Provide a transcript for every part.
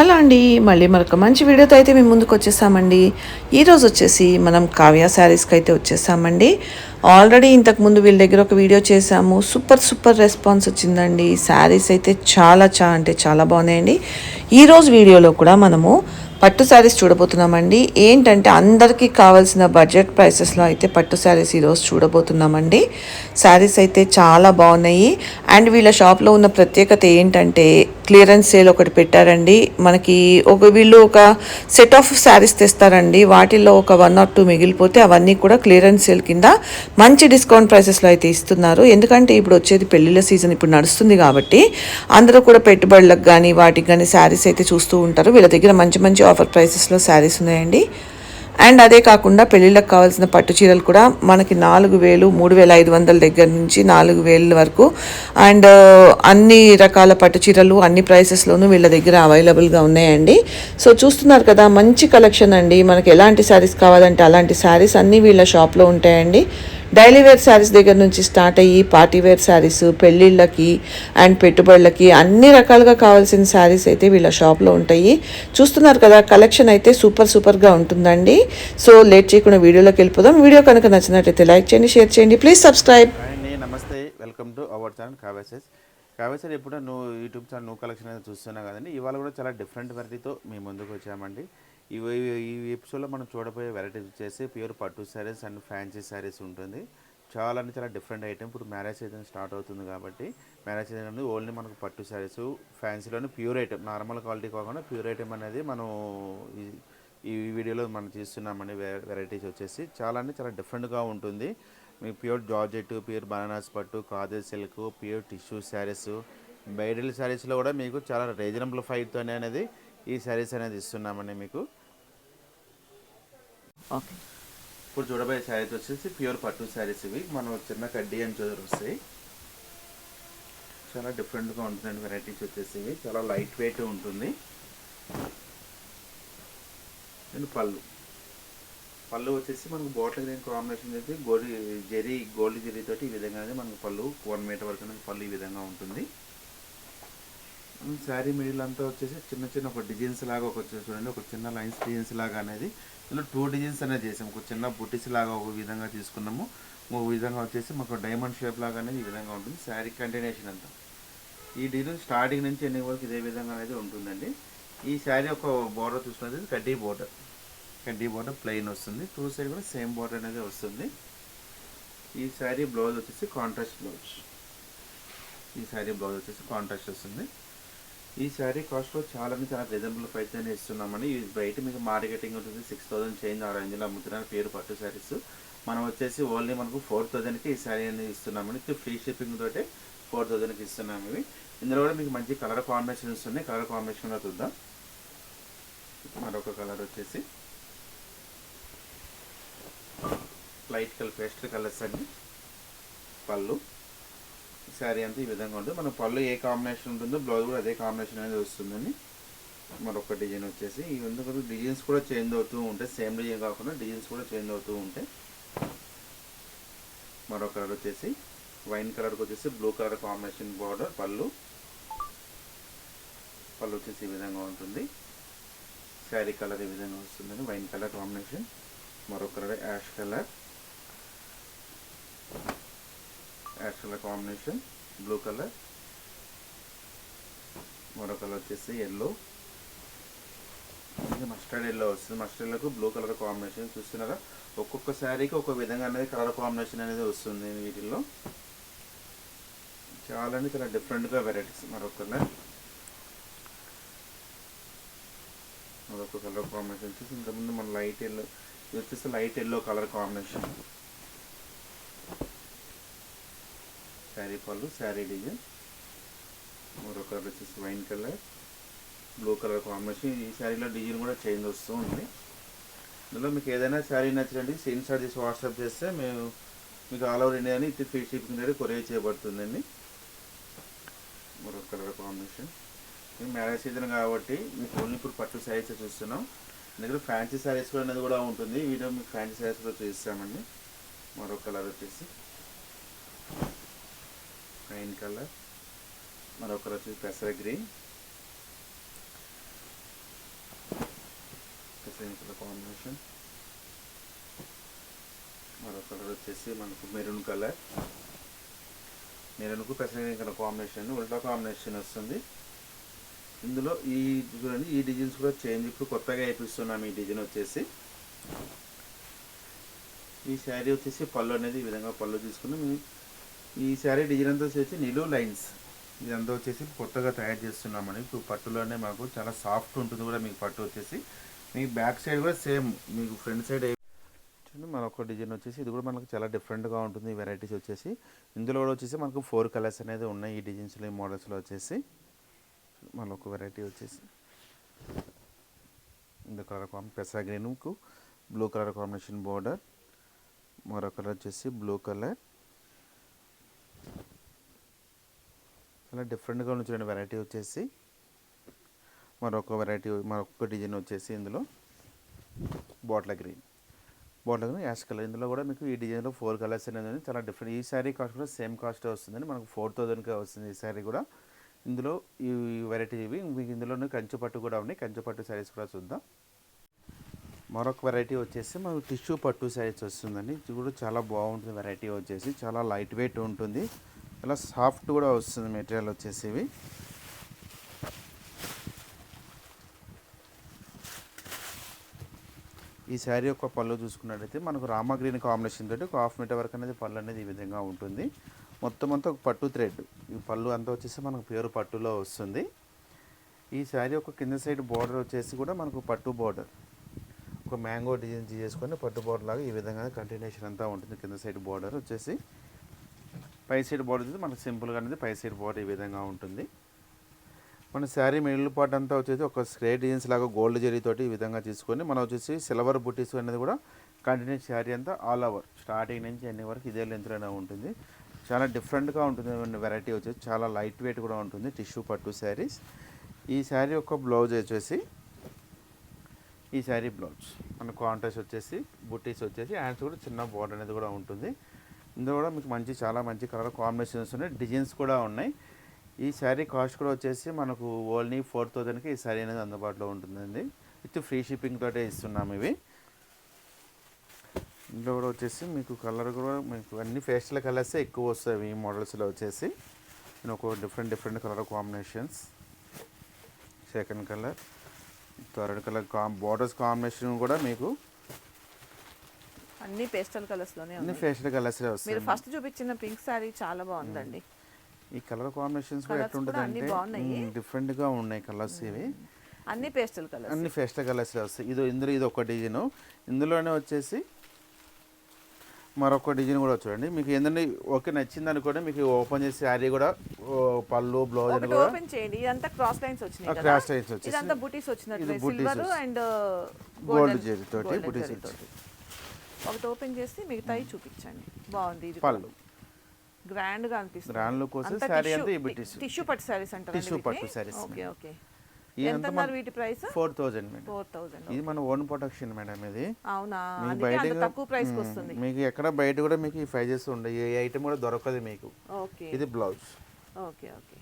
Hello అండి మళ్ళీ మరొక మంచి వీడియోతో అయితే మేము ముందుకు వచ్చేసామండి. ఈరోజు వచ్చేసి మనం కావ్య శారీస్కి అయితే వచ్చేసామండి. ఆల్రెడీ ఇంతకు ముందు వీళ్ళ దగ్గర ఒక వీడియో చేసాము సూపర్ సూపర్ రెస్పాన్స్ వచ్చిందండి. శారీస్ అయితే చాలా చా అంటే చాలా బాగున్నాయండి. ఈరోజు వీడియోలో కూడా మనము పట్టు శారీస్ చూడబోతున్నామండి. ఏంటంటే అందరికీ కావాల్సిన బడ్జెట్ ప్రైసెస్లో అయితే పట్టు శారీస్ ఈరోజు చూడబోతున్నామండి. శారీస్ అయితే చాలా బాగున్నాయి. అండ్ వీళ్ళ షాప్లో ఉన్న ప్రత్యేకత ఏంటంటే క్లియరెన్స్ సేల్ ఒకటి పెట్టారండి. మనకి ఒక వీళ్ళు ఒక సెట్ ఆఫ్ శారీస్ తెస్తారండి. వాటిల్లో ఒక వన్ ఆర్ టూ మిగిలిపోతే అవన్నీ కూడా క్లియరెన్స్ సేల్ కింద మంచి డిస్కౌంట్ ప్రైసెస్లో అయితే ఇస్తున్నారు. ఎందుకంటే ఇప్పుడు వచ్చేది పెళ్ళిళ్ళ సీజన్ ఇప్పుడు నడుస్తుంది కాబట్టి అందరూ కూడా పెట్టుబడులకు కానీ వాటికి కానీ శారీస్ అయితే చూస్తూ ఉంటారు. వీళ్ళ దగ్గర మంచి మంచి ఆఫర్ ప్రైసెస్లో శారీస్ ఉన్నాయండి. అండ్ అదే కాకుండా పెళ్ళిళ్ళకి కావాల్సిన పట్టు చీరలు కూడా మనకి నాలుగు వేలు మూడు వేల ఐదు వందల దగ్గర నుంచి నాలుగు వేల వరకు. అండ్ అన్ని రకాల పట్టు చీరలు అన్ని ప్రైసెస్లోనూ వీళ్ళ దగ్గర అవైలబుల్గా ఉన్నాయండి. సో చూస్తున్నారు కదా మంచి కలెక్షన్ అండి. మనకి ఎలాంటి శారీస్ కావాలంటే అలాంటి శారీస్ అన్నీ వీళ్ళ షాప్లో ఉంటాయండి. డైలీ వేర్ శారీస్ దగ్గర నుంచి స్టార్ట్ అయ్యి పార్టీ వేర్ శారీస్ పెళ్ళిళ్ళకి అండ్ పెట్టుబడులకి అన్ని రకాలుగా కావాల్సిన శారీస్ అయితే వీళ్ళ షాప్లో ఉంటాయి. చూస్తున్నారు కదా కలెక్షన్ అయితే సూపర్ సూపర్గా ఉంటుందండి. సో లేట్ చేయకుండా వీడియోలోకి వెళ్ళిపోదాం. వీడియో కనుక నచ్చినట్లయితే లైక్ చేయండి షేర్ చేయండి. Please subscribe. నమస్తే. వెల్కమ్ టు అవర్ ఛానల్ కావేసెస్ కావేసరి ఎప్పుడో నువ్వు యూట్యూబ్ ఛానల్ నువ్వు కలెక్షన్ అయితే చూస్తున్నావు కదండి ఇవాళ కూడా చాలా డిఫరెంట్ వెరైటీతో మేము ముందుకు వచ్చామండి. ఇవి ఈ ఎపిసోడ్లో మనం చూడబోయే వెరైటీస్ వచ్చేసి ప్యూర్ పట్టు శారీస్ అండ్ ఫ్యాన్సీ శారీస్ ఉంటుంది. చాలా అంటే చాలా డిఫరెంట్ ఐటమ్ ఇప్పుడు మ్యారేజ్ సీజన్ స్టార్ట్ అవుతుంది కాబట్టి మ్యారేజ్ సీజన్ అనేది ఓన్లీ మనకు పట్టు శారీస్ ఫ్యాన్సీలోని ప్యూర్ ఐటమ్ నార్మల్ క్వాలిటీ కాకుండా ప్యూర్ ఐటమ్ అనేది మనం ఈ- ఈ వీడియోలో మనం చూస్తున్నామండి వెరైటీస్ వచ్చేసి. చాలా అంటే చాలా డిఫరెంట్గా ఉంటుంది. మీకు ప్యూర్ జార్జెట్ ప్యూర్ బనానాస్ పట్టు Kajal silk pure tissue saris bridal శారీస్లో కూడా మీకు చాలా రీజనబుల్ ఫైట్తోనే అనేది ఈ శారీస్ అనేది ఇస్తున్నామండి మీకు. ఓకే. ఇప్పుడు చూడబోయే శారీస్ వచ్చేసి ప్యూర్ పట్టు శారీస్ ఇవి. మనం చిన్న కడ్డీ అని చూసి వస్తాయి. చాలా డిఫరెంట్గా ఉంటుందండి వెరైటీస్ వచ్చేసి ఇవి. చాలా లైట్ వెయిట్ ఉంటుంది. అండ్ పళ్ళు. పళ్ళు వచ్చేసి మనకు బాటిల్ గ్రీన్ కాంబినేషన్ చేసి గోల్డ్ జెరీ గోల్డ్ జెరీ తోటి ఈ విధంగా అనేది మనకు పళ్ళు వన్ మీటర్ వరకు అనేది పళ్ళు ఈ విధంగా ఉంటుంది. శారీ మిడిల్ అంతా వచ్చేసి చిన్న చిన్న ఒక డిజైన్స్ లాగా ఒక వచ్చేసి చూడండి ఒక చిన్న లైన్స్ డిజైన్స్ లాగా అనేది ఇందులో టూ డిజైన్స్ అనేది చేసాం. ఒక చిన్న బుట్టిస్ లాగా ఒక విధంగా తీసుకున్నాము. ఒక విధంగా వచ్చేసి మాకు డైమండ్ షేప్ లాగా అనేది ఈ విధంగా ఉంటుంది. శారీ కంటిన్యూషన్ అంతా. ఈ డిజైన్ స్టార్టింగ్ నుంచి ఎన్ని వరకు ఇదే విధంగా అనేది ఉంటుందండి. ఈ శారీ ఒక బోర్డర్ చూసుకున్నది కడ్డీ బోర్డర్ కడ్డీ బోర్డర్ ప్లెయిన్ వస్తుంది. టూ సైడ్ కూడా సేమ్ బోర్డర్ అనేది వస్తుంది. ఈ శారీ బ్లౌజ్ వచ్చేసి కాంట్రాస్ట్ బ్లౌజ్ ఈ శారీ బ్లౌజ్ వచ్చేసి కాంట్రాస్ట్ వస్తుంది. ఈ శారీ కాస్ట్లో చాలా అంటే చాలా రీజనబుల్ ప్రైస్ ఇస్తున్నామండి. ఇది బయట మీకు మార్కెటింగ్ ఉంటుంది సిక్స్ థౌసండ్ చేంజ్ ఆ రేంజ్లో అమ్ముతున్నారు పేరు పట్టు శారీస్. మనం వచ్చేసి ఓన్లీ మనకు ఫోర్ థౌసండ్కి ఈ శారీ అనేది ఇస్తున్నామండి. ఇది ఫ్రీ షిప్పింగ్ తోటే ఫోర్ థౌసండ్కి ఇస్తున్నాము ఇవి. ఇందులో కూడా మీకు మంచి కలర్ కాంబినేషన్స్ ఉన్నాయి. కలర్ కాంబినేషన్లో చూద్దాం. మరొక కలర్ వచ్చేసి లైట్ కలర్ పేస్టర్ కలర్స్ అండి. పళ్ళు. శారీ అంతా ఈ విధంగా ఉంటుంది. మన పళ్ళు ఏ కాంబినేషన్ ఉంటుందో బ్లౌజ్ కూడా అదే కాంబినేషన్ అనేది వస్తుందని మరొక డిజైన్ వచ్చేసి ఈ ఎందుకంటే డిజైన్స్ కూడా చేంజ్ అవుతూ ఉంటాయి. సేమ్ డిజైన్ కాకుండా డిజైన్స్ కూడా చేంజ్ అవుతూ ఉంటాయి. మరొక కలర్ వచ్చేసి వైన్ కలర్కి వచ్చేసి బ్లూ కలర్ కాంబినేషన్ బార్డర్ పళ్ళు. పళ్ళు వచ్చేసి ఈ విధంగా ఉంటుంది. శారీ కలర్ ఈ విధంగా వస్తుందని వైన్ కలర్ కాంబినేషన్ మరొక colour ash colour ash colour combination blue colour మరో కలర్ వచ్చేసి ఎల్లో ఇది మస్టర్డ్ ఎల్లో వస్తుంది. మస్టర్డ్ ఎల్లోకి బ్లూ కలర్ కాంబినేషన్ చూస్తున్నారా? ఒక్కొక్క శారీకి ఒక విధంగా అనేది కలర్ కాంబినేషన్ అనేది వస్తుంది వీటిల్లో. చాలా అంటే చాలా డిఫరెంట్గా వెరైటీస్ మరొక కలర్ మరొక కలర్ కాంబినేషన్ వచ్చేసి ఇంతకుముందు మన లైట్ ఎల్లో ఇది వచ్చేసి light yellow colour combination sari పళ్ళు శారీ డిజైన్. మరో కలర్ వచ్చేసి wine colour. Blue colour combination. ఈ శారీలో డిజైన్ కూడా చేంజ్ వస్తూ ఉంది. ఇందులో మీకు ఏదైనా శారీ నచ్చినట్టు సేమ్ షాట్ చేసి వాట్సాప్ చేస్తే మేము మీకు ఆల్ ఓవర్ ఇండియా ఇది ఫ్రీ షిప్పింగ్ అనేది కొరియర్ చేయబడుతుందండి. మరో కలర్ కాంబినేషన్. ఇది మ్యారేజ్ సీజన్ కాబట్టి మీకు ఓన్లీ ఇప్పుడు పట్టు శారీస్ చూస్తున్నాం. దగ్గర ఫ్యాన్సీ శారీస్ కూడా అనేది కూడా ఉంటుంది. వీడియో మీకు ఫ్యాన్సీ శారీస్ కూడా చూపిస్తామండి. మరో కలర్ వచ్చేసి వైన్ కలర్ మరొకరు వచ్చేసి పెసర గ్రీన్ సేమ్ కలర్ కాంబినేషన్ మరో కలర్ వచ్చేసి మనకు మెరూన్ కలర్ మెరూన్కు పెసర కలర్ కాంబినేషన్ ఉల్టా కాంబినేషన్ వస్తుంది. ఇందులో ఈ చూడండి ఈ డిజైన్స్ కూడా చేంజ్ ఇప్పుడు కొత్తగా వేపిస్తున్నాం ఈ డిజైన్ వచ్చేసి. ఈ శారీ వచ్చేసి పళ్ళు అనేది ఈ విధంగా పళ్ళు తీసుకుని ఈ- శారీ డిజైన్ అంతా వచ్చేసి నిలువు లైన్స్. ఇదంతా వచ్చేసి కొత్తగా తయారు చేస్తున్నామని ఇప్పుడు పట్టులోనే మాకు చాలా సాఫ్ట్ ఉంటుంది కూడా మీకు పట్టు వచ్చేసి. మీకు బ్యాక్ సైడ్ కూడా సేమ్ మీకు ఫ్రంట్ సైడ్ చూడండి మరొక డిజైన్ వచ్చేసి ఇది కూడా మనకు చాలా డిఫరెంట్గా ఉంటుంది వెరైటీస్ వచ్చేసి. ఇందులో కూడా వచ్చేసి మనకు ఫోర్ కలర్స్ అనేది ఉన్నాయి ఈ డిజైన్స్లో ఈ మోడల్స్లో వచ్చేసి. మరొక వెరైటీ వచ్చేసి. ఇందు కలర్ కాంబినేషన్ పెసా గ్రీన్కు బ్లూ కలర్ కాంబినేషన్ బోర్డర్. మరో కలర్ వచ్చేసి బ్లూ కలర్. చాలా డిఫరెంట్గా ఉన్న వెరైటీ వచ్చేసి. మరొక వెరైటీ మరొక డిజైన్ వచ్చేసి ఇందులో bottle green bottle green ash colour ఇందులో కూడా మీకు ఈ డిజైన్లో ఫోర్ కలర్స్ అనేది చాలా డిఫరెంట్ ఈ శారీ కాస్ట్ కూడా సేమ్ కాస్ట్ వస్తుందండి మనకు ఫోర్ థౌజండ్కే వస్తుంది ఈ శారీ కూడా. ఇందులో ఈ వెరైటీ ఇవి. మీకు ఇందులోనే కంచు పట్టు కూడా ఉన్నాయి. కంచు పట్టు శారీస్ కూడా చూద్దాం. మరొక వెరైటీ వచ్చేసి మనకు టిష్యూ పట్టు శారీస్ వస్తుందండి. ఇది కూడా చాలా బాగుంటుంది వెరైటీ వచ్చేసి. చాలా లైట్ వెయిట్ ఉంటుంది. ఇలా సాఫ్ట్ కూడా వస్తుంది మెటీరియల్ వచ్చేసి ఇవి. ఈ శారీ యొక్క పళ్ళు చూసుకున్నట్లయితే మనకు రామా గ్రీన్ కాంబినేషన్ తోటి ఒక హాఫ్ మీటర్ వరకు అనేది పళ్ళు అనేది ఈ విధంగా ఉంటుంది. మొత్తం అంతా ఒక పట్టు థ్రెడ్ ఈ పళ్ళు అంతా వచ్చేసి మనకు ప్యూర్ పట్టులో వస్తుంది. ఈ శారీ యొక్క కింద సైడ్ బార్డర్ వచ్చేసి కూడా మనకు పట్టు బార్డర్ ఒక మ్యాంగో డిజైన్ చేసుకొని పట్టు బార్డర్ లాగా ఈ విధంగా కంటిన్యూషన్ అంతా ఉంటుంది. కింద సైడ్ బార్డర్ వచ్చేసి పై సైడ్ బోర్డర్ వచ్చేసి మనకు సింపుల్గా అనేది పై సైడ్ బోర్డర్ ఈ విధంగా ఉంటుంది. మన శారీ మిడిల్ పార్ట్ అంతా వచ్చేసి ఒక స్క్రే డిజైన్స్ లాగా గోల్డ్ జరీతోటి ఈ విధంగా తీసుకొని మనం వచ్చేసి సిల్వర్ బుటీస్ అనేది కూడా కంటిన్యూస్ శారీ అంతా ఆల్ ఓవర్ స్టార్టింగ్ నుంచి ఎన్ని వరకు ఇదే లెంత్లోనే ఉంటుంది. చాలా డిఫరెంట్గా ఉంటుంది. వెరైటీ వచ్చేసి చాలా లైట్ వెయిట్ కూడా ఉంటుంది టిష్యూ పట్టు శారీస్. ఈ శారీ యొక్క బ్లౌజ్ వచ్చేసి ఈ శారీ బ్లౌజ్ మన కాంట్రాస్ట్ వచ్చేసి బుట్టీస్ వచ్చేసి హ్యాండ్స్ కూడా చిన్న బోర్డర్ అనేది కూడా ఉంటుంది. ఇందులో కూడా మీకు మంచి చాలా మంచి కలర్ కాంబినేషన్స్ ఉన్నాయి. డిజైన్స్ కూడా ఉన్నాయి. ఈ శారీ కాస్ట్ కూడా వచ్చేసి మనకు ఓన్లీ ఫోర్ థౌజండ్కి ఈ శారీ అనేది అందుబాటులో ఉంటుందండి. విత్ ఫ్రీ షిప్పింగ్ తోటే ఇస్తున్నాము ఇవి. ఇందులో కూడా వచ్చేసి మీకు కలర్ కూడా మీకు అన్ని ఫేషియల్ కలర్సే ఎక్కువ వస్తాయి ఈ మోడల్స్లో వచ్చేసి. నేను ఒక different different colour combinations second colour third colour కాం బార్డర్స్ కాంబినేషన్ కూడా మీకు అన్ని పేస్టల్ కలర్స్లోనే అన్ని ఫేషియల్ కలర్సే మీరు వస్తాయి ఫస్ట్ చూపించిన పింక్ సారీ చాలా బాగుందండి. ఈ కలర్ కాంబినేషన్స్ కూడా ఎట్లుంటుంది. అంటే డిఫరెంట్గా ఉన్నాయి కలర్స్ ఇవి. అన్ని పేస్టల్ కలర్స్. అన్ని ఫెస్టల్ కలర్స్ వస్తాయి. ఇది ఇందులో ఇది ఒక డిజైన్. ఇందులోనే వచ్చేసి మరొక డిజైన్ కూడా చూడండి. మీకు ఏంటంటే ఓకే నచ్చింది అనుకోండి మీకు ఓపెన్ చేసి శారీ కూడా పళ్ళు బ్లౌజ్ అని కూడా ఓపెన్ చేయండి. ఇదంతా క్రాస్ లైన్స్ వచ్చినాయి కదా. క్రాస్ లైన్స్ వచ్చేసి ఇదంతా బుటీస్ వచ్చినట్టు సిల్వర్ అండ్ గోల్డ్ జరీ తోటి బుటీస్ తోటి. ఒకటి ఓపెన్ చేసి మిగతాయి చూపించండి. బాగుంది ఇది పళ్ళు. గ్రాండ్గా అనిపిస్తుంది. గ్రాండ్ లుక్ వస్తే శారీ అంతా ఈ బుటీస్ టిష్యూ. పట్టు సారీస్ అంటారు Tissue పట్టు sarees, ఓకే ఓకే. ఎంత అన్నారు వీటి price? Four thousand madam. Four thousand ఇది మన ఓన్ ప్రొడక్షన్ మేడం ఇది. అవునా? బయట తక్కువ ప్రైస్ వస్తుంది. మీకు ఎక్కడ బయట కూడా మీకు ఈ ప్రైజెస్ ఉండవు. ఏ ఐటమ్ కూడా దొరకదు మీకు. ఓకే. ఇది బ్లౌజ్. Okay okay.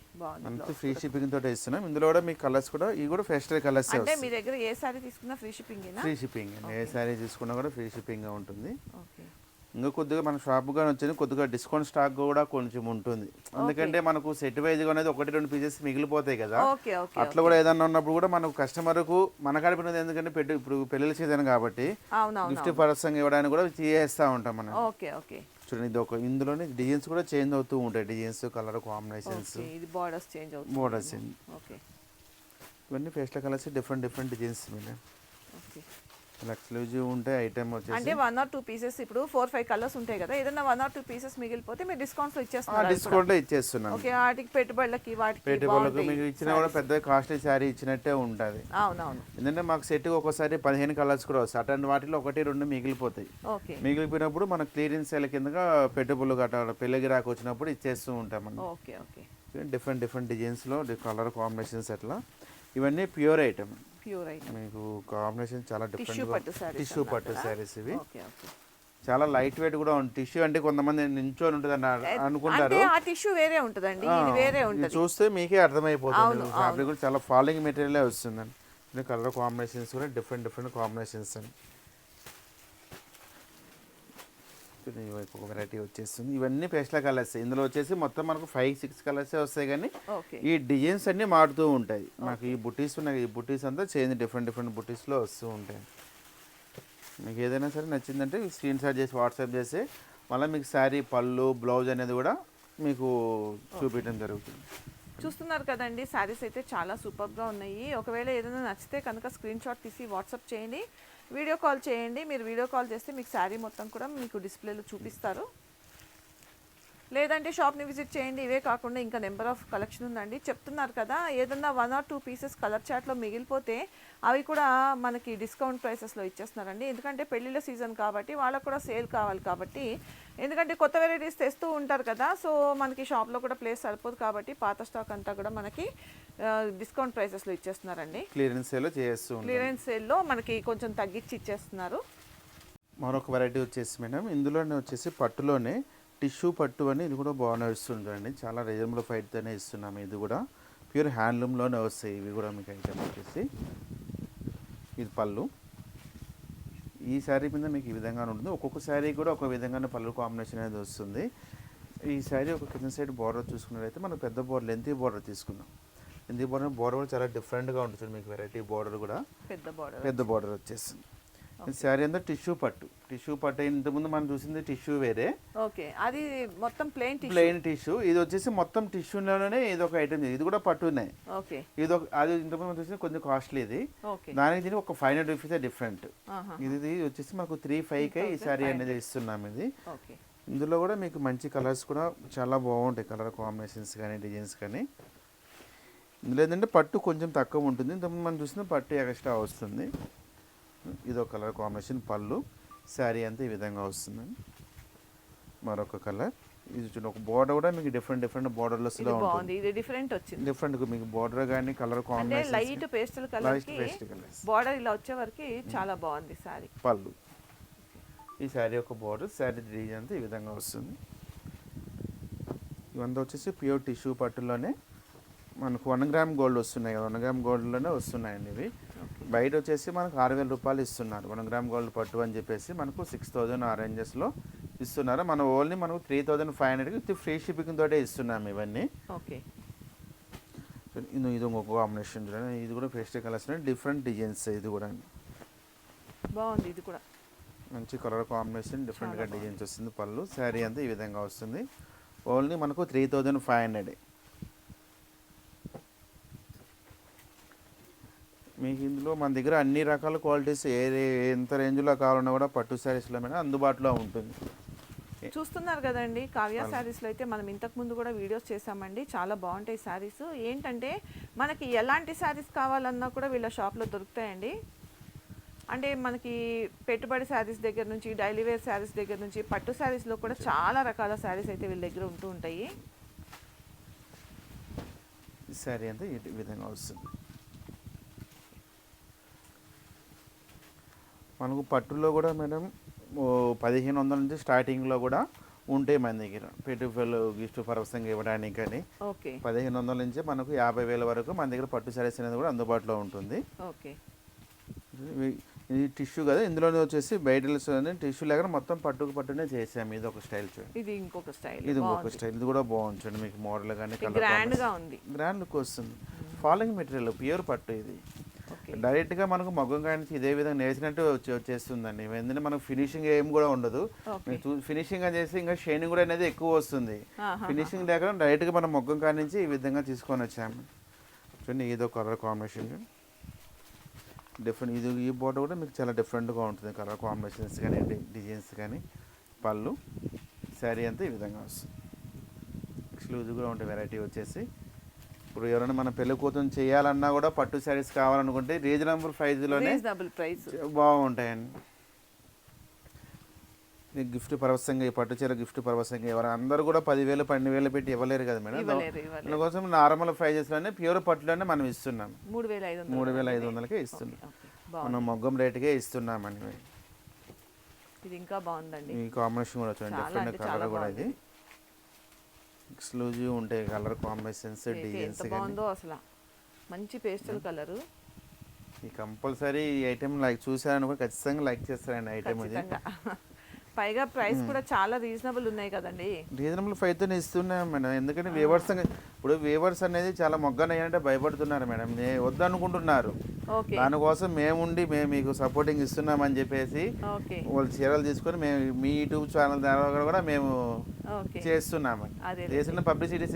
అంతే ఫ్రీ షిప్పింగ్ తోటి ఇస్తున్నాం. ఇందులో కూడా మీకు కలర్స్ కూడా ఇవి కూడా ఫెస్టివల్ కలర్స్ అంటే మీ దగ్గర ఏ సారీ తీసుకున్నా ఫ్రీ షిప్పింగ్ ఫ్రీ షిప్పింగ్. ఏ శారీ తీసుకున్నా కూడా ఫ్రీ షిప్పింగ్ ఉంటుంది. ఓకే. ఇంకా కొద్దిగా మన షాప్ కానీ వచ్చింది కొద్దిగా డిస్కౌంట్ స్టాక్ కూడా కొంచెం ఉంటుంది. ఎందుకంటే మనకు సెట్ వైజ్ అనేది ఒకటి రెండు పీసెస్ మిగిలిపోతాయి కదా. అట్లా కూడా ఏదన్నా ఉన్నప్పుడు కూడా మనకు కస్టమర్కు మన కాడిపోయినది ఎందుకంటే పెట్టు ఇప్పుడు పెళ్ళి సీజన్ కాబట్టి గిఫ్ట్ పర్సన్ ఇవ్వడానికి కూడా చేస్తూ ఉంటాం మనం. Okay okay. చూడండి ఇది ఒక ఇందులోనే డిజైన్స్ కూడా చేంజ్ అవుతూ ఉంటాయి. డిజైన్స్ కలర్ కాంబినేషన్స్ ఇది బార్డర్స్ చేంజ్ అవుతుంది బోర్డర్స్ ఓకే. ఇవన్నీ ఫేస్లో colours different different designs madam okay. Exclusive ఉంటాయి ఐటమ్ వచ్చేసి అంటే వన్ ఆర్ టూ పీసెస్ ఇప్పుడు ఫోర్ ఫైవ్ కలర్స్ ఉంటాయి కదా. ఏదైనా వన్ ఆర్ టూ పీసెస్ మిగిలిపోతే మీరు డిస్కౌంట్స్లో ఇచ్చేస్తున్నారు. డిస్కౌంట్ ఇచ్చేస్తున్నాం ఓకే వాటికి పెట్టుబడులకి వాటికి పెట్టుబడులకు. మీకు ఇచ్చినా కూడా పెద్ద కాస్ట్లీ శారీ ఇచ్చినట్టే ఉంటుంది. అవునవును. ఎందుకంటే మాకు సెట్ ఒక్కోసారి పదిహేను కలర్స్ కూడా వస్తాయి. అటువంటి వాటిలో ఒకటి రెండు మిగిలిపోతాయి. ఓకే. మిగిలిపోయినప్పుడు మన క్లియరెన్స్ సేల్ కిందగా పెట్టుబడులు గట్ట పెళ్ళికి రాక వచ్చినప్పుడు ఇచ్చేస్తూ ఉంటాం మనం. Okay okay. డిఫరెంట్ డిఫరెంట్ డిజైన్స్లో కలర్ కాంబినేషన్స్ అట్లా. ఇవన్నీ ప్యూర్ ఐటమ్ ప్యూర్ మీకు కాంబినేషన్ చాలా టిష్యూ డిఫరెంట్ పట్టు సారీస్ టిష్యూ పట్టు శారీస్ ఇవి. చాలా లైట్ వెయిట్ కూడా ఉంటుంది టిష్యూ అంటే కొంతమంది నించొని ఉంటుంది అని అనుకుంటారు. ఆ టిష్యూ వేరే ఉంటుందండి ఇది వేరే ఉంటుంది. చూస్తే మీకే అర్థమైపోతుంది. ఫ్యాబ్రిక్ కూడా చాలా ఫాలింగ్ మెటీరియలే వస్తుందండి కలర్ కాంబినేషన్స్ కూడా డిఫరెంట్ డిఫరెంట్ కాంబినేషన్స్ అండి ఇవైపు ఒక వెరైటీ వచ్చేస్తుంది. ఇవన్నీ పేస్ట్ల కలర్స్ ఇందులో వచ్చేసి మొత్తం మనకు ఫైవ్ సిక్స్ కలర్స్ వస్తాయి కానీ ఈ డిజైన్స్ అన్నీ మారుతూ ఉంటాయి. మాకు ఈ బుటీస్ ఉన్నాయి. ఈ బుటీస్ అంతా చేంజ్ డిఫరెంట్ డిఫరెంట్ బుటీస్లో వస్తూ ఉంటాయి. మీకు ఏదైనా సరే నచ్చిందంటే స్క్రీన్ షాట్ చేసి వాట్సాప్ చేసి మళ్ళీ మీకు శారీ పళ్ళు బ్లౌజ్ అనేది కూడా మీకు చూపించడం జరుగుతుంది. చూస్తున్నారు కదండి శారీస్ అయితే చాలా సూపర్గా ఉన్నాయి. ఒకవేళ ఏదైనా నచ్చితే కనుక స్క్రీన్ షాట్ తీసి వాట్సాప్ చేయండి. వీడియో కాల్ చేయండి మీరు వీడియో కాల్ చేస్తే మీకు శారీ మొత్తం కూడా మీకు డిస్ప్లేలో చూపిస్తారు. లేదంటే షాప్ని విజిట్ చేయండి ఇవే కాకుండా ఇంకా నెంబర్ ఆఫ్ కలెక్షన్ ఉందండి. చెప్తున్నారు కదా ఏదన్నా one or two pieces colour చాట్లో మిగిలిపోతే అవి కూడా మనకి డిస్కౌంట్ ప్రైసెస్లో ఇచ్చేస్తున్నారండి. ఎందుకంటే పెళ్ళిళ్ళ సీజన్ కాబట్టి వాళ్ళకు కూడా సేల్ కావాలి కాబట్టి. ఎందుకంటే కొత్త వెరైటీస్ తెస్తూ ఉంటారు కదా సో మనకి షాప్లో కూడా ప్లేస్ సరిపోదు కాబట్టి పాత స్టాక్ అంతా కూడా మనకి డిస్కౌంట్ ప్రైసెస్లో ఇచ్చేస్తున్నారండి. క్లియరెన్స్ సేలో చేస్తూ క్లియరెన్స్ సేల్లో మనకి కొంచెం తగ్గించి ఇచ్చేస్తున్నారు. మరొక వెరైటీ వచ్చేసి మేడం ఇందులోనే వచ్చేసి పట్టులోనే టిష్యూ పట్టు అని ఇది కూడా బాగా నడుస్తుందండి చాలా రీజనబుల్ ఫైట్తోనే ఇస్తున్నాము ఇది కూడా. ప్యూర్ హ్యాండ్లూమ్లోనే వస్తాయి ఇవి కూడా మీకు ఐటమ్ వచ్చేసి. ఇది పళ్ళు. ఈ శారీ మీద మీకు ఈ విధంగానే ఉంటుంది. ఒక్కొక్క శారీ కూడా ఒక విధంగానే పళ్ళు కాంబినేషన్ అనేది వస్తుంది. ఈ శారీ ఒక కింద సైడ్ బార్డర్ చూసుకున్నట్లయితే మనం పెద్ద బోర్డర్ లెంతీ బార్డర్ తీసుకున్నాం లెంతీ బార్డర్ బోర్డర్ కూడా చాలా డిఫరెంట్గా ఉంటుంది మీకు వెరైటీ బార్డర్ కూడా. పెద్ద బార్డర్ పెద్ద బార్డర్ వచ్చేసింది. శారీ అంతా టిష్యూ పట్టు. టిష్యూ పట్టు ఇంతకుముందు మనం చూసింది టిష్యూ వేరే. ఓకే. అది మొత్తం ప్లెయిన్ టిష్యూ? Plain tissue. ఇది వచ్చేసి మొత్తం టిష్యూలోనే ఇది ఒక ఐటమ్ ఇది కూడా పట్టునే ఓకే. ఇది ఒక అది ఇంతకుముందు మనం చూసింది కొంచెం కాస్ట్లీ ఇది. ఓకే. దానికి దీనికి ఒక ఫైవ్ హండ్రెడ్ రూపీస్ డిఫరెంట్ ఇది వచ్చేసి మనకు త్రీ ఫైవ్కే ఈ శారీ అనేది ఇస్తున్నాం ఇది. ఓకే. ఇందులో కూడా మీకు మంచి కలర్స్ కూడా చాలా బాగుంటాయి. కలర్ కాంబినేషన్స్ కానీ డిజైన్స్ కానీ. ఏంటంటే పట్టు కొంచెం తక్కువ ఉంటుంది. ఇంతకుముందు మనం చూసిన పట్టు ఎక్స్ట్రా వస్తుంది. ఇది ఒక కలర్ కాంబినేషన్ పళ్ళు. శారీ అంతా ఈ విధంగా వస్తుంది. మరొక కలర్. ఇది చూడండి ఒక బోర్డర్ కూడా మీకు డిఫరెంట్ డిఫరెంట్ బోర్డర్లెస్లో ఇది ఉంటుంది. బాగుంది. ఇది డిఫరెంట్ వచ్చింది. డిఫరెంట్ మీకు బోర్డర్ కానీ కలర్ అంటే కాంబినేషన్ లైట్ పేస్టల్ కలర్కి బార్డర్ ఇలా వచ్చే వరకు చాలా బాగుంది సారీ పళ్ళు. ఈ శారీ యొక్క బోర్డర్ శారీ డిజైన్ అంతా ఈ విధంగా వస్తుంది. ఇవంతా వచ్చేసి ప్యూర్ టిష్యూ పట్టులోనే మనకు వన్ గ్రామ్ గోల్డ్ వస్తున్నాయి కదా వన్ గ్రామ్ గోల్డ్లోనే వస్తున్నాయండి ఇవి. బయట వచ్చేసి మనకు ఆరు వేల రూపాయలు ఇస్తున్నారు. వన్ గ్రామ్ గోల్డ్ పట్టు అని చెప్పేసి మనకు సిక్స్ థౌజండ్ ఆ రేంజెస్లో ఇస్తున్నారు. మనం ఓన్లీ మనకు త్రీ థౌజండ్ ఫైవ్ హండ్రెడ్కి విత్ ఫ్రీ షిప్పింగ్ తోటే ఇస్తున్నాం ఇవన్నీ. ఓకే. ఇది ఇంకొక కాంబినేషన్ చూడండి. ఇది కూడా ఫెస్టివ్ కలర్స్ డిఫరెంట్ డిజైన్స్ ఇది కూడా. బాగుంది ఇది కూడా. మంచి కలర్ కాంబినేషన్ డిఫరెంట్గా డిజైన్స్ వస్తుంది. పళ్ళు శారీ అంతా ఈ విధంగా వస్తుంది. ఓన్లీ మనకు త్రీ థౌజండ్ ఫైవ్ హండ్రెడ్ మీకు ఇందులో మన దగ్గర అన్ని రకాల క్వాలిటీస్ ఏ ఎంత రేంజ్లో కావాలన్నా కూడా పట్టు శారీస్లో మీద అందుబాటులో ఉంటుంది. చూస్తున్నారు కదండి కావ్య శారీస్లో అయితే మనం ఇంతకు ముందు కూడా వీడియోస్ చేసామండి చాలా బాగుంటాయి శారీస్. ఏంటంటే మనకి ఎలాంటి శారీస్ కావాలన్నా కూడా వీళ్ళ షాప్లో దొరుకుతాయండి. అంటే మనకి పెట్టుబడి శారీస్ దగ్గర నుంచి డైలీ వేర్ శారీస్ దగ్గర నుంచి పట్టు శారీస్లో కూడా చాలా రకాల శారీస్ అయితే వీళ్ళ దగ్గర ఉంటూ ఉంటాయి. శారీ అంతా ఈ విధంగా వస్తుంది? మనకు పట్టులో కూడా మేడం పదిహేను వందల నుంచి స్టార్టింగ్లో కూడా ఉంటాయి మన దగ్గర. పెట్టుబడులు గిఫ్ట్ పరవశంగా ఇవ్వడానికి కానీ ఓకే. పదిహేను వందల నుంచి మనకు యాభై వేల వరకు మన దగ్గర పట్టు శారీస్ అనేది కూడా అందుబాటులో ఉంటుంది. ఇది టిష్యూ కదా ఇందులోనే వచ్చేసి బయట టిష్యూ లేక మొత్తం పట్టుకు పట్టునే చేసాము. ఇది ఒక స్టైల్ చూడండి. ఇది ఇంకొక స్టైల్. ఇది ఇంకొక స్టైల్. ఇది కూడా బాగుంది చూడండి మీకు మోడల్ కానీ గ్రాండ్గా ఉంది. గ్రాండ్ లుక్ వస్తుంది. ఫాలోయింగ్ మెటీరియల్ ప్యూర్ పట్టు ఇది. డైరెక్ట్గా మనకు మగ్గం కాడి నుంచి ఇదే విధంగా నేసినట్టు వచ్చే వచ్చేస్తుందండి. ఎందుకంటే మనకు ఫినిషింగ్ ఏం కూడా ఉండదు. ఫినిషింగ్ అని చేసి ఇంకా షైనింగ్ కూడా అనేది ఎక్కువ వస్తుంది. ఫినిషింగ్ లేక డైరెక్ట్గా మనం మొగ్గం కాడి నుంచి ఈ విధంగా తీసుకొని వచ్చాము చూడండి ఇదో కలర్ కాంబినేషన్. డిఫరెంట్ ఇది ఈ బోర్డర్ కూడా మీకు చాలా డిఫరెంట్గా ఉంటుంది. కలర్ కాంబినేషన్స్ కానీ డిజైన్స్ కానీ పళ్ళు శారీ అంతా ఈ విధంగా వస్తుంది. ఎక్స్క్లూజివ్గా ఉండే వెరైటీ వచ్చేసి ఇప్పుడు ఎవరైనా మన పెళ్ళి కూతురు చేయాలన్నా కూడా పట్టు శారీస్ కావాలనుకుంటే రీజనబుల్ రీజనబుల్ ప్రైస్ బాగుంటాయండి. ఈ గిఫ్ట్ పరవశంగా ఈ పట్టు చీర గిఫ్ట్ పరవశంగా ఎవరు అందరూ కూడా పదివేలు పన్నెండు వేలు పెట్టి ఇవ్వలేరు కదా మేడం? అందుకోసం నార్మల్ ప్రైజెస్లోనే ప్యూర్ పట్టులోనే మనం ఇస్తున్నాం. మూడు వేల ఐదు మూడు వేల ఐదు వందలకే ఇస్తున్నాం మనం మొగ్గం రేటుకే ఇస్తున్నామని ఇది ఇంకా బాగుందండి. ఈ కాంబినేషన్ కూడా చూడండి డిఫరెంట్ కలర్ కూడా. ఇది. ఎక్స్క్లూజివ్ ఉంటాయి కలర్ కాంబినేషన్స్ డిజైన్స్ బాగుందో అసలు. మంచి పేస్టల్ కలరు. ఈ కంపల్సరీ ఈ ఐటెం లైక్ చూసారని కూడా ఖచ్చితంగా లైక్ చేస్తారండి ఐటెం ఇది. పైగా ప్రైస్ కూడా చాలా రీజనబుల్ ఉన్నాయి కదండి. రీజనబుల్ ఫైవ్తో ఇస్తున్నాం మేడం. ఎందుకంటే వేవర్స్ ఇప్పుడు వేవర్స్ అనేది చాలా మొగ్గనయ్యంటే భయపడుతున్నారు మేడం. నే వద్దనుకుంటున్నారు. దానికోసం మేముండి మేము మీకు సపోర్టింగ్ ఇస్తున్నామని చెప్పేసి వాళ్ళు చీరలు తీసుకొని మేము మీ యూట్యూబ్ ఛానల్ ద్వారా కూడా మేము చేస్తున్నాము చేసిన పబ్లిసిటీ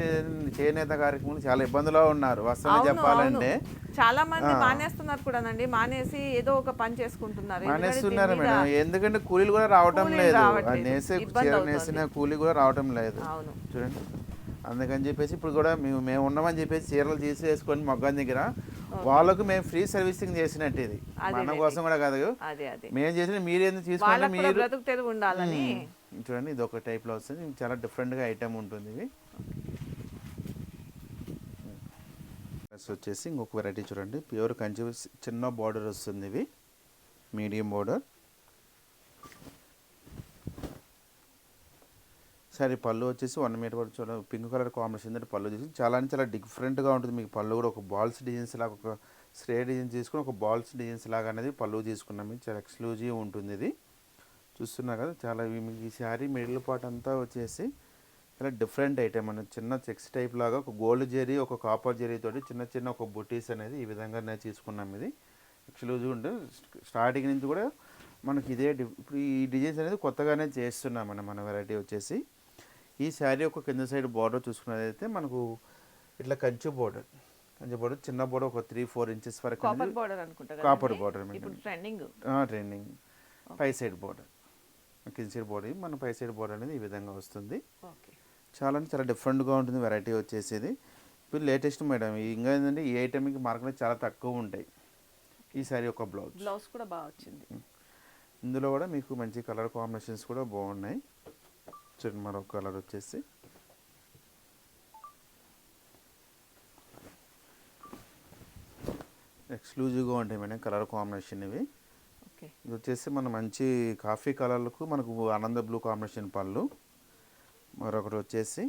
చేనేత కార్యక్రమం చాలా ఇబ్బందిలో ఉన్నారు. వస్తామని చెప్పాలంటే. చాలా మంది మానేస్తున్నారు కూడానండి. మానేసి ఏదో ఒక పని చేసుకుంటున్నారు. మానేస్తున్నారు మేడం. ఎందుకంటే కూలీలు కూడా రావటం కూలీలు లేదు. నేసే చీర. నేసిన కూలీ కూడా రావటం లేదు. చూడండి. అందుకని చెప్పేసి ఇప్పుడు కూడా మేము మేము ఉన్నామని చెప్పేసి చీరలు తీసేసుకొని మొగ్గం దగ్గర వాళ్ళకు మేము ఫ్రీ సర్వీసింగ్ చేసినట్టు ఇది. మన కోసం కూడా కాదు. మేము చేసిన మీరు ఎందుకు తీసుకోండి మీరు ఉండాలని. చూడండి ఇది ఒక టైప్లో వస్తుంది. చాలా డిఫరెంట్గా ఐటమ్ ఉంటుంది ఇది. ప్లస్ వచ్చేసి ఇంకొక వెరైటీ చూడండి. ప్యూర్ కంచి చిన్న బార్డర్ వస్తుంది ఇవి మీడియం బార్డర్ సరే పళ్ళు వచ్చేసి వన్ మీటర్ వరకు పింక్ కలర్ కాంబినేషన్ తోటి పళ్ళు తీసి చాలా అంటే చాలా డిఫరెంట్గా ఉంటుంది. మీకు పళ్ళు కూడా ఒక బాల్స్ డిజైన్స్ లాగా ఒక స్ట్రే డిజైన్ తీసుకుని ఒక బాల్స్ డిజైన్స్ లాగా అనేది పళ్ళు తీసుకున్నాం. ఇది చాలా ఎక్స్క్లూజివ్ ఉంటుంది ఇది. చూస్తున్నారు కదా చాలా మీకు ఈ శారీ మిడిల్ పార్ట్ అంతా వచ్చేసి చాలా డిఫరెంట్ ఐటమ్ అనేది చిన్న చెక్స్ టైప్ లాగా ఒక గోల్డ్ జెరీ ఒక కాపర్ జెరీ తోటి చిన్న చిన్న ఒక బుటీస్ అనేది ఈ విధంగా నేను తీసుకున్నాం ఇది. ఎక్స్క్లూజివ్ ఉంటే స్టార్టింగ్ నుంచి కూడా మనకి ఇదే ఇప్పుడు ఈ డిజైన్స్ అనేది కొత్తగానే చేస్తున్నాం మనం మన వెరైటీ వచ్చేసి. ఈ శారీ ఒక కింద సైడ్ బార్డర్ చూసుకున్నదైతే మనకు ఇట్లా కంచి బార్డర్ కంచి బార్డర్ చిన్న బార్డర్ ఒక త్రీ ఫోర్ ఇంచెస్ వరకు కాపర్ బోర్డర్ అనుకుంటా కాపర్? బార్డర్ ట్రెండింగ్ ట్రైనింగ్ పై సైడ్ బోర్డర్ కింద సైడ్ బోర్డర్ మన పై సైడ్ బోర్డర్ అనేది ఈ విధంగా వస్తుంది. చాలా అంటే చాలా డిఫరెంట్గా ఉంటుంది వెరైటీ వచ్చేసేది. ఇప్పుడు లేటెస్ట్ మేడం ఇంకా ఏంటంటే ఈ ఐటమ్కి మార్కెట్లో చాలా తక్కువ ఉంటాయి. ఈ సారీ ఒక బ్లౌజ్ బ్లౌజ్ కూడా బాగా వచ్చింది. ఇందులో కూడా మీకు మంచి కలర్ కాంబినేషన్స్ కూడా బాగున్నాయి. చూడండి మరొక కలర్ వచ్చేసి. ఎక్స్క్లూజివ్గా ఉంటాయి మేడం కలర్ కాంబినేషన్ ఇవి. ఇది వచ్చేసి మన మంచి కాఫీ కలర్లకు మనకు ఆనంద బ్లూ కాంబినేషన్ పళ్ళు. మరొకటి వచ్చేసి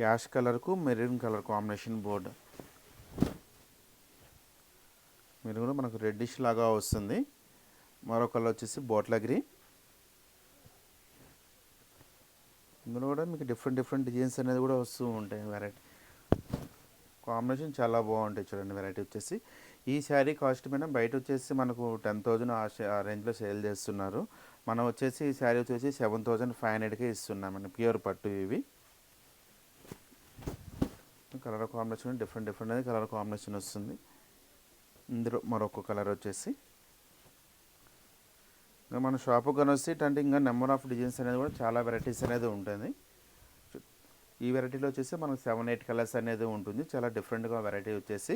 యాష్ కలర్కు మెరూన్ కలర్ కాంబినేషన్ బోర్డు. మీరు కూడా మనకు రెడ్డిష్ లాగా వస్తుంది. మరో కలర్ వచ్చేసి బోట్ల గ్రీన్ ఇందులో కూడా మీకు డిఫరెంట్ డిఫరెంట్ డిజైన్స్ అనేది కూడా వస్తూ ఉంటాయి వెరైటీ కాంబినేషన్ చాలా బాగుంటాయి చూడండి వెరైటీ వచ్చేసి. ఈ శారీ కాస్ట్ మీద బయట వచ్చేసి మనకు టెన్ థౌజండ్ ఆ ఆ రేంజ్లో సేల్ చేస్తున్నారు. మనం వచ్చేసి ఈ శారీ వచ్చేసి సెవెన్ థౌజండ్ ఫైవ్ హండ్రెడ్కే ఇస్తున్నామండి ప్యూర్ పట్టు ఇవి. కలర్ కాంబినేషన్ డిఫరెంట్ డిఫరెంట్ అనేది కలర్ కాంబినేషన్ వస్తుంది. ఇందులో మరొక కలర్ వచ్చేసి ఇంకా మన షాపు కనొస్తే అంటే ఇంకా నెంబర్ ఆఫ్ డిజైన్స్ అనేది కూడా చాలా వెరైటీస్ అనేది ఉంటుంది. ఈ వెరైటీలో వచ్చేసి మనకు సెవెన్ ఎయిట్ కలర్స్ అనేది ఉంటుంది. చాలా డిఫరెంట్గా వెరైటీ వచ్చేసి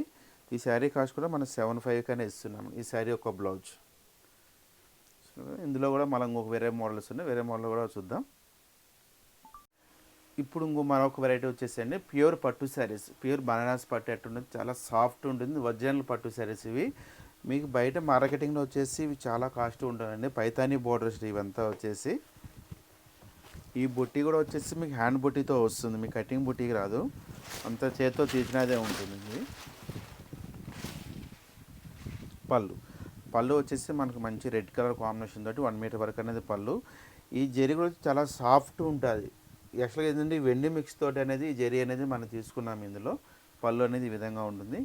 ఈ శారీ కాస్ట్ కూడా మనం సెవెన్ ఫైవ్కనే ఇస్తున్నాం. ఈ శారీ ఒక బ్లౌజ్. ఇందులో కూడా మనం ఇంకొక వేరే మోడల్స్ ఉన్నాయి. వేరే మోడల్ కూడా చూద్దాం. ఇప్పుడు ఇంకో మరొక వెరైటీ వచ్చేసి ప్యూర్ పట్టు శారీస్. ప్యూర్ బనారస్ పట్టు ఎట్టుంటుంది? చాలా సాఫ్ట్ ఉంటుంది. ఒరిజినల్ పట్టు శారీస్ ఇవి. మీకు బయట మార్కెటింగ్లో వచ్చేసి ఇవి చాలా కాస్ట్ ఉంటుందండి పైతానీ బోర్డర్స్ ఇవంతా వచ్చేసి. ఈ బుట్టి కూడా వచ్చేసి మీకు హ్యాండ్ బుట్టితో వస్తుంది. మీకు కటింగ్ బుట్టికి రాదు. అంత చేతితో తీసినదే ఉంటుంది పళ్ళు. పళ్ళు వచ్చేసి మనకు మంచి రెడ్ కలర్ కాంబినేషన్ తోటి వన్ మీటర్ వరకు అనేది పళ్ళు. ఈ జరి కూడా చాలా సాఫ్ట్ ఉంటుంది. యాక్చువల్గా ఏంటంటే వెండి మిక్స్ తోటి అనేది ఈ జరి అనేది మనం తీసుకున్నాం ఇందులో. పళ్ళు అనేది ఈ విధంగా ఉంటుంది.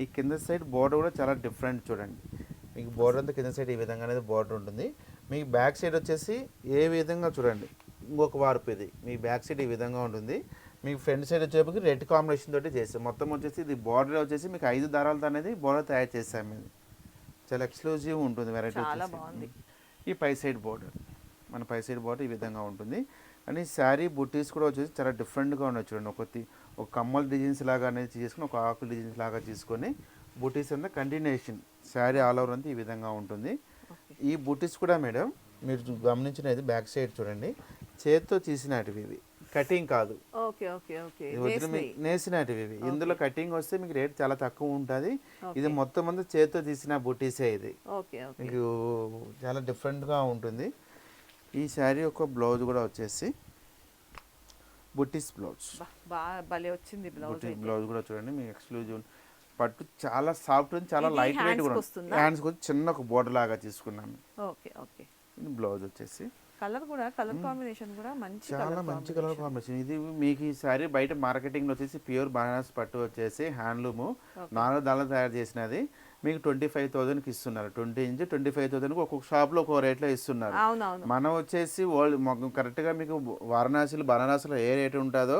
ఈ కింద సైడ్ బోర్డర్ కూడా చాలా డిఫరెంట్ చూడండి. మీకు బోర్డర్ అంతా కింద సైడ్ ఈ విధంగా అనేది బోర్డర్ ఉంటుంది. మీకు బ్యాక్ సైడ్ వచ్చేసి ఏ విధంగా చూడండి. ఇంకొక వార్పు ఇది. మీ బ్యాక్ సైడ్ ఈ విధంగా ఉంటుంది. మీకు ఫ్రంట్ సైడ్ వచ్చేప్పటికి రెడ్ కాంబినేషన్ తోటి చేస్తాం. మొత్తం వచ్చేసి ఇది బోర్డర్ వచ్చేసి మీకు ఐదు దారాలతో అనేది బోర్డర్ తయారు చేసాము ఇది చాలా ఎక్స్క్లూజివ్ ఉంటుంది వెరైటీ చాలా బాగుంది. ఈ పై సైడ్ బోర్డర్ మన పై సైడ్ బోర్డర్ ఈ విధంగా ఉంటుంది. అని శారీ బుట్టీస్ కూడా వచ్చేసి చాలా డిఫరెంట్గా ఉన్నాయి చూడండి. ఒక తి- ఒక కమ్మల్ డిజైన్స్ లాగా అనేది చేసుకుని ఒక ఆకుల డిజైన్స్ లాగా తీసుకొని బుటీస్ అంతా కంటిన్యూషన్ శారీ ఆల్ ఓవర్ అంతా ఈ విధంగా ఉంటుంది. ఈ బుటీస్ కూడా మేడం మీరు గమనించినది బ్యాక్ సైడ్ చూడండి. చేత్తో తీసినటివి ఇవి. కటింగ్ కాదు. నేసినటివి ఇవి. ఇందులో కటింగ్ వస్తే మీకు రేట్ చాలా తక్కువ ఉంటుంది. ఇది. మొత్తం అంతా చేత్తో తీసిన బుటీసే ఇది. మీకు చాలా డిఫరెంట్గా ఉంటుంది. ఈ శారీ యొక్క బ్లౌజ్ కూడా వచ్చేసి బుట్టీస్ బ్లౌజ్. బాగా భలే వచ్చింది బ్లౌజ్ బ్లౌజ్ కూడా చూడండి మీకు ఎక్స్క్లూజివ్ పట్టు చాలా సాఫ్ట్ ఉంది చాలా లైట్ వెయిట్ కూడా? హ్యాండ్స్ వచ్చి చిన్న ఒక బోర్డర్ లాగా తీసుకున్నాను. Okay okay. ఇది బ్లౌజ్ వచ్చేసి. కలర్ కూడా కలర్ కాంబినేషన్ కూడా మంచి చాలా మంచి కలర్ కాంబినేషన్. ఇది మీకు ఈ సారీ బయట మార్కెటింగ్ వచ్చేసి ప్యూర్ బనారస్ పట్టు వచ్చేసి హ్యాండ్లూమ్. నాలుగు దానిలో తయారు చేసినది. మీకు ట్వంటీ ఫైవ్ థౌసండ్కి ఇస్తున్నారు. ట్వంటీ ఇంచ్ ట్వంటీ ఫైవ్ థౌసండ్కి ఒక్కొక్క షాప్లో ఒక్కొక్క రేట్లో ఇస్తున్నారు. మనం వచ్చేసి ఓల్డ్ మాకు కరెక్ట్గా మీకు వారణాసిలో బనారస్లో ఏ రేట్ ఉంటుందో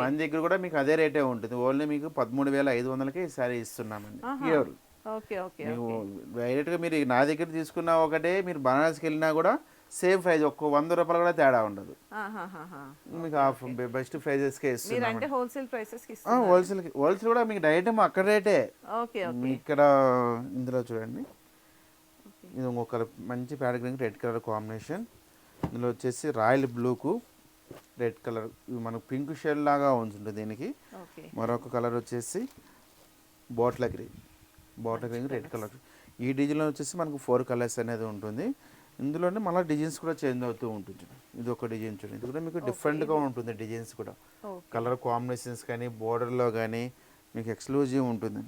మన దగ్గర కూడా మీకు అదే రేటే ఉంటుంది. ఓన్లీ మీకు పదమూడు వేల ఐదు వందలకి ఈ సారీ ఇస్తున్నామండి ప్యూర్. ఓకే ఓకే మీకు డైరెక్ట్గా మీరు నా దగ్గర తీసుకున్న ఒకటే మీరు బనారస్కి వెళ్ళినా కూడా సేమ్ ప్రైస్ ఒక్క వంద రూపాయలు కూడా తేడా ఉండదు. మీకు హాఫ్ బెస్ట్ ఇస్తున్నాం హోల్సేల్ ప్రైసెస్కి ఇస్తారు హోల్సేల్ హోల్సేల్ కూడా మీకు డైరెక్ట్ మా అక్కడ రేటే. ఇక్కడ ఇందులో చూడండి. ఇది ఇంకొక మంచి pad green red colour combination. ఇందులో వచ్చేసి రాయల్ బ్లూకు రెడ్ కలర్. మనకు పింక్ షేడ్ లాగా ఉంటుంది దీనికి. మరొక కలర్ వచ్చేసి bottle green. Bottle green red colour. ఈ డిజైన్లో వచ్చేసి మనకు ఫోర్ కలర్స్ అనేది ఉంటుంది. ఇందులోనే మళ్ళీ డిజైన్స్ కూడా చేంజ్ అవుతూ ఉంటుంది ఇది ఒక డిజైన్ చూడండి ఇది కూడా మీకు డిఫరెంట్గా ఉంటుంది డిజైన్స్ కూడా. కలర్ కాంబినేషన్స్ కానీ బోర్డర్లో కానీ మీకు ఎక్స్క్లూజివ్ ఉంటుంది.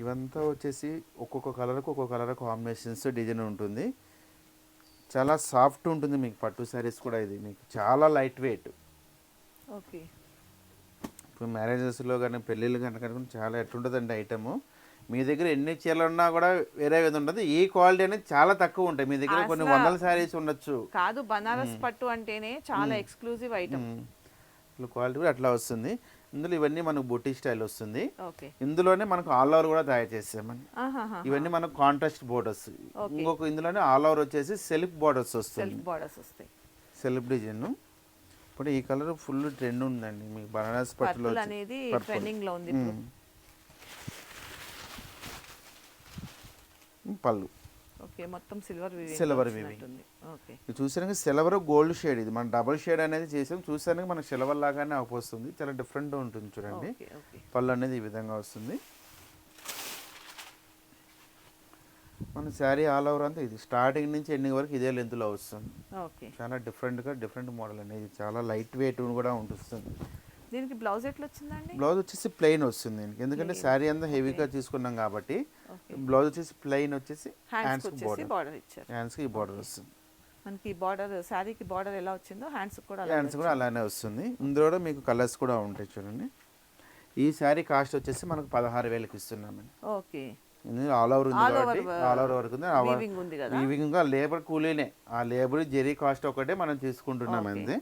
ఇవంతా వచ్చేసి ఒక్కొక్క కలర్కి ఒక్కొక్క కలర్ కాంబినేషన్స్ డిజైన్ ఉంటుంది. చాలా సాఫ్ట్ ఉంటుంది మీకు పట్టు శారీస్ కూడా ఇది. మీకు చాలా లైట్ వెయిట్. ఓకే. ఇప్పుడు మ్యారేజెస్లో కానీ పెళ్ళిళ్ళు కనుక చాలా ఎట్లుంటుందండి ఐటము? మీ దగ్గర ఎన్ని చీరలు ఉన్నా కూడా వేరే విధంగా ఉంటుంది. ఈ క్వాలిటీ అనేది చాలా తక్కువ ఉంటాయి. మీ దగ్గర కొన్ని వందల శారీస్ ఉండొచ్చు. కాదు బనారస్ పట్టు అంటేనే చాలా ఎక్స్క్లూజివ్ ఐటమ్ క్వాలిటీ కూడా అట్లా వస్తుంది. ఇందులో ఇవన్నీ మనకు బొట్టి స్టైల్ వస్తుంది. ఇందులోనే మనకు ఆల్ ఓవర్ కూడా తయారు చేసామని ఇవన్నీ మనకు కాంట్రాస్ట్ బోర్డర్స్ ఇంకొక ఇందులోనే ఆల్ ఓవర్ వచ్చేసి సెల్ఫ్ బోర్డర్స్ వస్తుంది. బార్డర్స్ వస్తాయి. సెల్ఫ్ డిజైన్ ఇప్పుడు ఈ కలర్ ఫుల్ ట్రెండ్ ఉందండి. మీకు బనారస్ పట్టులో అనేది. ట్రెండింగ్లో ఉంది ఇప్పుడు. ఉమ్, పళ్ళు. ఓకే మొత్తం సిల్వర్ weaving. ఓకే. చూసానికి సిల్వర్ గోల్డ్ షేడ్ ఇది. మన డబుల్ షేడ్ అనేది చేసాం. చూసానికి మనకు సిల్వర్ లాగానే అవపోస్తుంది చాలా డిఫరెంట్ ఉంటుంది చూడండి. పళ్ళు అనేది ఈ విధంగా వస్తుంది. మన శారీ ఆల్ ఓవర్ అంతా ఇది. స్టార్టింగ్ నుంచి ఎండింగ్ వరకు ఇదే లెంత్లో వస్తుంది. చాలా డిఫరెంట్గా డిఫరెంట్ మోడల్ అనేది. చాలా లైట్ వెయిట్ కూడా ఉంటుంది. దీనికి బ్లౌజ్ ఎట్లా వచ్చిందండి బ్లౌజ్ వచ్చేసి ప్లెయిన్ వస్తుంది. దీనికి ఎందుకంటే శారీ అంతా హెవీగా తీసుకున్నాం కాబట్టి బ్లౌజ్ వచ్చేసి ప్లెయిన్ వచ్చేసి హ్యాండ్స్ హ్యాండ్స్ వచ్చేసి బార్డర్ ఇచ్చారు. హ్యాండ్స్కి ఈ బార్డర్ వస్తుంది. మనకి బార్డర్ శారీకి బార్డర్ ఎలా వచ్చిందో హ్యాండ్స్ కూడా హ్యాండ్స్ కూడా అలానే వస్తుంది. ఇందులో కూడా మీకు కలర్స్ కూడా ఉంటాయి చూడండి. ఈ శారీ కాస్ట్ వచ్చేసి మనకు పదహారు వేలకు ఇస్తున్నామండి. ఓకే. ఆల్ ఓవర్ ఉంది కాబట్టి ఆల్ ఓవర్ వరకు వీవింగ్ లేబర్ కూలీనే. ఆ లేబర్ జెరీ కాస్ట్ ఒకటే మనం తీసుకుంటున్నాం అంతే.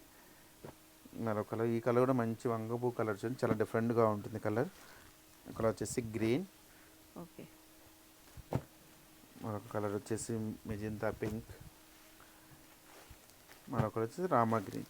మరొక కలర్. ఈ కలర్ కూడా మంచి వంగపూ కలర్ చూడండి. చాలా డిఫరెంట్గా ఉంటుంది కలర్. కలర్ వచ్చేసి గ్రీన్. ఓకే. మరొక కలర్ వచ్చేసి మెజంతా పింక్. మరొకటి వచ్చేసి రామా గ్రీన్.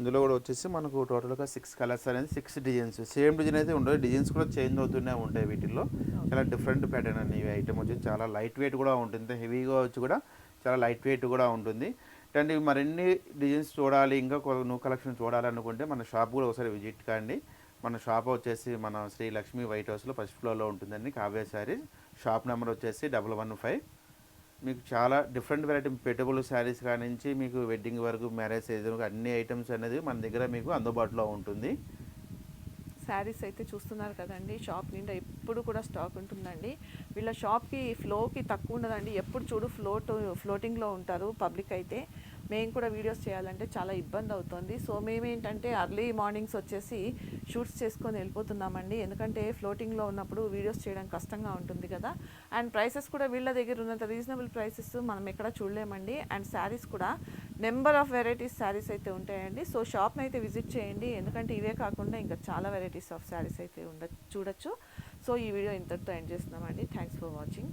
ఇందులో కూడా వచ్చేసి మనకు టోటల్గా సిక్స్ కలర్స్ అనేది సిక్స్ డిజైన్స్ సేమ్ డిజైన్ అయితే ఉండదు. డిజైన్స్ కూడా చేంజ్ అవుతూనే ఉంటాయి వీటిల్లో. చాలా డిఫరెంట్ ప్యాటర్న్ ఈ ఐటమ్ వచ్చి చాలా లైట్ వెయిట్ కూడా ఉంటుంది. హెవీగా వచ్చి కూడా చాలా లైట్ వెయిట్ కూడా ఉంటుంది. అంటే మరిన్ని డిజైన్స్ చూడాలి ఇంకా న్యూ కలెక్షన్ చూడాలనుకుంటే మన షాప్ కూడా ఒకసారి విజిట్ కాండి. మన షాప్ వచ్చేసి మన శ్రీ లక్ష్మీ వైట్ హౌస్లో ఫస్ట్ ఫ్లోర్లో ఉంటుందండి కావ్య శారీస్. షాప్ నెంబర్ వచ్చేసి డబల్ వన్ ఫైవ్ మీకు చాలా డిఫరెంట్ వెరైటీ పెట్టబుల్ శారీస్ కానించి మీకు వెడ్డింగ్ వరకు మ్యారేజ్ సీజన్ అన్ని ఐటమ్స్ అనేది మన దగ్గర మీకు అందుబాటులో ఉంటుంది. శారీస్ అయితే చూస్తున్నారు కదండి షాప్ నిండా ఎప్పుడు కూడా స్టాక్ ఉంటుందండి. వీళ్ళ షాప్కి ఫ్లోకి తక్కువ ఉండదండి. ఎప్పుడు చూడు ఫ్లోట్ ఫ్లోటింగ్లో ఉంటారు పబ్లిక్ అయితే. మేము కూడా వీడియోస్ చేయాలంటే చాలా ఇబ్బంది అవుతుంది. సో మేమేంటంటే అర్లీ మార్నింగ్స్ వచ్చేసి షూట్స్ చేసుకొని వెళ్ళిపోతున్నామండి. ఎందుకంటే ఫ్లోటింగ్లో ఉన్నప్పుడు వీడియోస్ చేయడం కష్టంగా ఉంటుంది కదా. అండ్ ప్రైసెస్ కూడా వీళ్ళ దగ్గర ఉన్నంత రీజనబుల్ ప్రైసెస్ మనం ఎక్కడ చూడలేమండి. అండ్ శారీస్ కూడా నెంబర్ ఆఫ్ వెరైటీస్ శారీస్ అయితే ఉంటాయండి. సో షాప్ని అయితే విజిట్ చేయండి. ఎందుకంటే ఇవే కాకుండా ఇంకా చాలా వెరైటీస్ ఆఫ్ శారీస్ అయితే ఉండ చూడొచ్చు. సో ఈ వీడియో ఇంతటితో ఎండ్ చేస్తున్నామండి. Thanks for watching